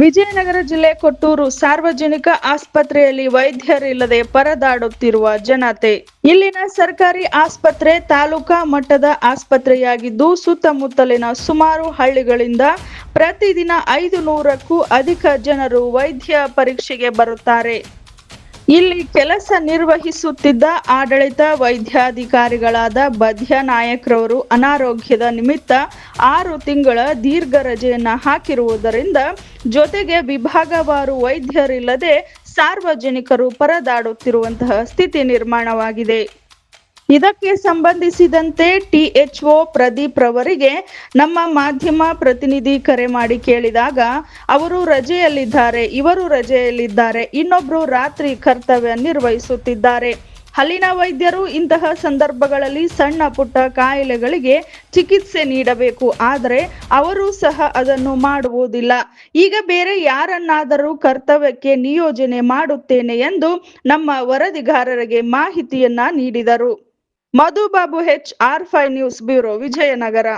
ವಿಜಯನಗರ ಜಿಲ್ಲೆ ಕೊಟ್ಟೂರು ಸಾರ್ವಜನಿಕ ಆಸ್ಪತ್ರೆಯಲ್ಲಿ ವೈದ್ಯರಿಲ್ಲದೆ ಪರದಾಡುತ್ತಿರುವ ಜನತೆ. ಇಲ್ಲಿನ ಸರ್ಕಾರಿ ಆಸ್ಪತ್ರೆ ತಾಲೂಕಾ ಮಟ್ಟದ ಆಸ್ಪತ್ರೆಯಾಗಿದ್ದು, ಸುತ್ತಮುತ್ತಲಿನ ಸುಮಾರು ಹಳ್ಳಿಗಳಿಂದ ಪ್ರತಿದಿನ ಐದು ನೂರಕ್ಕೂ ಅಧಿಕ ಜನರು ವೈದ್ಯ ಪರೀಕ್ಷೆಗೆ ಬರುತ್ತಾರೆ. ಇಲ್ಲಿ ಕೆಲಸ ನಿರ್ವಹಿಸುತ್ತಿದ್ದ ಆಡಳಿತ ವೈದ್ಯಾಧಿಕಾರಿಗಳಾದ ಬದ್ಯ ನಾಯಕ್ರವರು ಅನಾರೋಗ್ಯದ ನಿಮಿತ್ತ ಆರು ತಿಂಗಳ ದೀರ್ಘ ರಜೆಯನ್ನು ಹಾಕಿರುವುದರಿಂದ ಜೊತೆಗೆ ವಿಭಾಗವಾರು ವೈದ್ಯರಿಲ್ಲದೆ ಸಾರ್ವಜನಿಕರು ಪರದಾಡುತ್ತಿರುವಂತಹ ಸ್ಥಿತಿ ನಿರ್ಮಾಣವಾಗಿದೆ. ಇದಕ್ಕೆ ಸಂಬಂಧಿಸಿದಂತೆ ಟಿಎಚ್ಒ ಪ್ರದೀಪ್ ರವರಿಗೆ ನಮ್ಮ ಮಾಧ್ಯಮ ಪ್ರತಿನಿಧಿ ಕರೆ ಮಾಡಿ ಕೇಳಿದಾಗ, ಅವರು ರಜೆಯಲ್ಲಿದ್ದಾರೆ, ಇವರು ರಜೆಯಲ್ಲಿದ್ದಾರೆ, ಇನ್ನೊಬ್ರು ರಾತ್ರಿ ಕರ್ತವ್ಯ ನಿರ್ವಹಿಸುತ್ತಿದ್ದಾರೆ. ಅಲ್ಲಿನ ವೈದ್ಯರು ಇಂತಹ ಸಂದರ್ಭಗಳಲ್ಲಿ ಸಣ್ಣ ಪುಟ್ಟ ಕಾಯಿಲೆಗಳಿಗೆ ಚಿಕಿತ್ಸೆ ನೀಡಬೇಕು, ಆದರೆ ಅವರು ಸಹ ಅದನ್ನು ಮಾಡುವುದಿಲ್ಲ. ಈಗ ಬೇರೆ ಯಾರನ್ನಾದರೂ ಕರ್ತವ್ಯಕ್ಕೆ ನಿಯೋಜನೆ ಮಾಡುತ್ತೇನೆ ಎಂದು ನಮ್ಮ ವರದಿಗಾರರಿಗೆ ಮಾಹಿತಿಯನ್ನ ನೀಡಿದರು. Madhubabu H R five news bureau Vijayanagara